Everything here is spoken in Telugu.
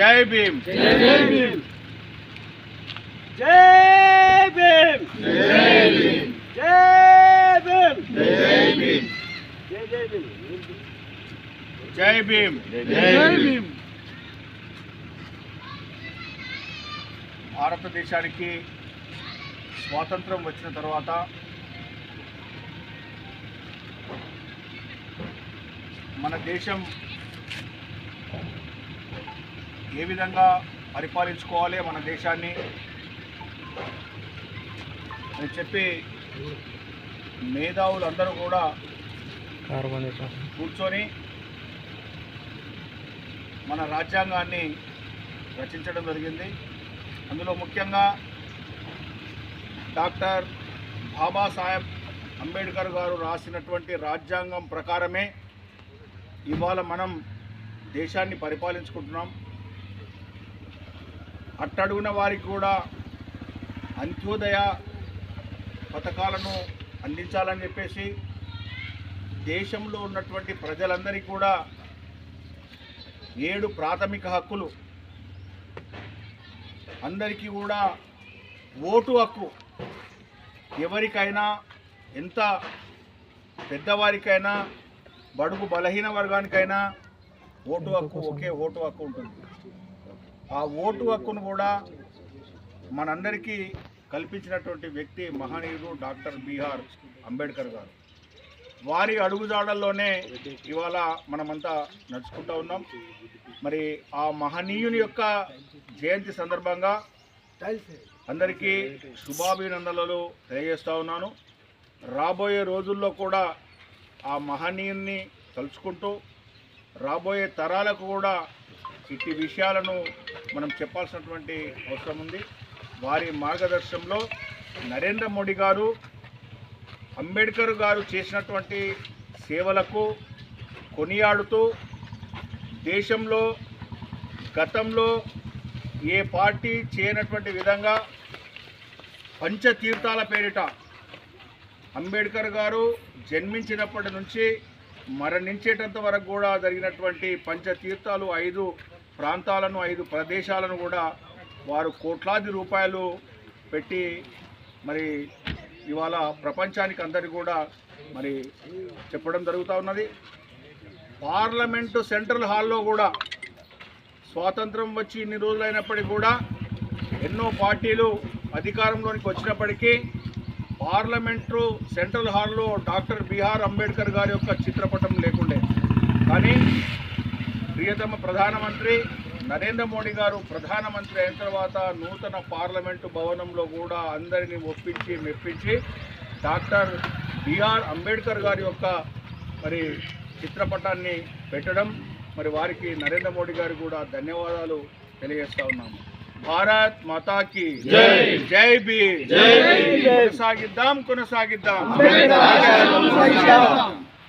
జై భీమ్. జై భీమ్. జై భీమ్ జై భీమ్ జై భీమ్ జై భీమ్ జై భీమ్ భారతదేశానికి స్వాతంత్రం వచ్చిన తర్వాత మన దేశం ఏ విధంగా పరిపాలించుకోవాలి మన దేశాన్ని అని చెప్పి మేధావులందరూ కూడా కూర్చొని మన రాజ్యాంగాన్ని రచించడం జరిగింది. అందులో ముఖ్యంగా డాక్టర్ బాబాసాహెబ్ అంబేద్కర్ గారు రాసినటువంటి రాజ్యాంగం ప్రకారమే ఇవాళ మనం దేశాన్ని పరిపాలించుకుంటున్నాం. అట్టడుగున వారికి కూడా అంత్యోదయ పథకాలను అందించాలని చెప్పేసి దేశంలో ఉన్నటువంటి ప్రజలందరికీ కూడా ఏడు ప్రాథమిక హక్కులు. అందరికీ కూడా ఓటు హక్కు. ఎవరికైనా ఎంత పెద్దవారికైనా బడుగు బలహీన వర్గానికైనా ఓటు హక్కు ఒకే ఓటు హక్కు ఉంటుంది. ఆ ఓటు హక్కును కూడా మనందరికీ కల్పించినటువంటి వ్యక్తి మహనీయుడు డాక్టర్ బీహార్ అంబేద్కర్ గారు. వారి అడుగుజాడల్లోనే ఇవాళ మనమంతా నడుచుకుంటూ ఉన్నాం. మరి ఆ మహనీయుని యొక్క జయంతి సందర్భంగా అందరికీ శుభాభినందనలు తెలియజేస్తూ ఉన్నాను. రాబోయే రోజుల్లో కూడా ఆ మహనీయుని తలుచుకుంటూ రాబోయే తరాలకు కూడా ఇట్టి విషయాలను మనం చెప్పాల్సినటువంటి అవసరం ఉంది. వారి మార్గదర్శనంలో నరేంద్ర మోడీ గారు అంబేద్కర్ గారు చేసినటువంటి సేవలకు కొనియాడుతూ దేశంలో గతంలో ఏ పార్టీ చేయనటువంటి విధంగా పంచతీర్థాల పేరిట అంబేద్కర్ గారు జన్మించినప్పటి నుంచి మరణించేటంత వరకు కూడా జరిగినటువంటి పంచతీర్థాలు ఐదు ప్రాంతాలను ఐదు ప్రదేశాలను కూడా వారు కోట్లాది రూపాయలు పెట్టి మరి ఇవాళ ప్రపంచానికి అందరికీ కూడా మరి చెప్పడం జరుగుతూ ఉన్నది. పార్లమెంటు సెంట్రల్ హాల్లో కూడా స్వాతంత్రం వచ్చి ఇన్ని రోజులైనప్పటికీ కూడా ఎన్నో పార్టీలు అధికారంలోనికి వచ్చినప్పటికీ పార్లమెంటు సెంట్రల్ హాల్లో డాక్టర్ బీఆర్ అంబేద్కర్ గారి యొక్క చిత్రపటం లేకుండే. కానీ ప్రియతమ ప్రధానమంత్రి నరేంద్ర మోడీ గారు ప్రధానమంత్రి అయిన తర్వాత నూతన పార్లమెంటు భవనంలో కూడా అందరినీ ఒప్పించి మెప్పించి డాక్టర్ బిఆర్ అంబేద్కర్ గారి యొక్క మరి చిత్రపటాన్ని పెట్టడం మరి వారికి నరేంద్ర మోడీ గారు కూడా ధన్యవాదాలు తెలియజేస్తా ఉన్నాము భారత్ మాతాకి జై. బీ. కొనసాగిద్దాం కొనసాగిద్దాం.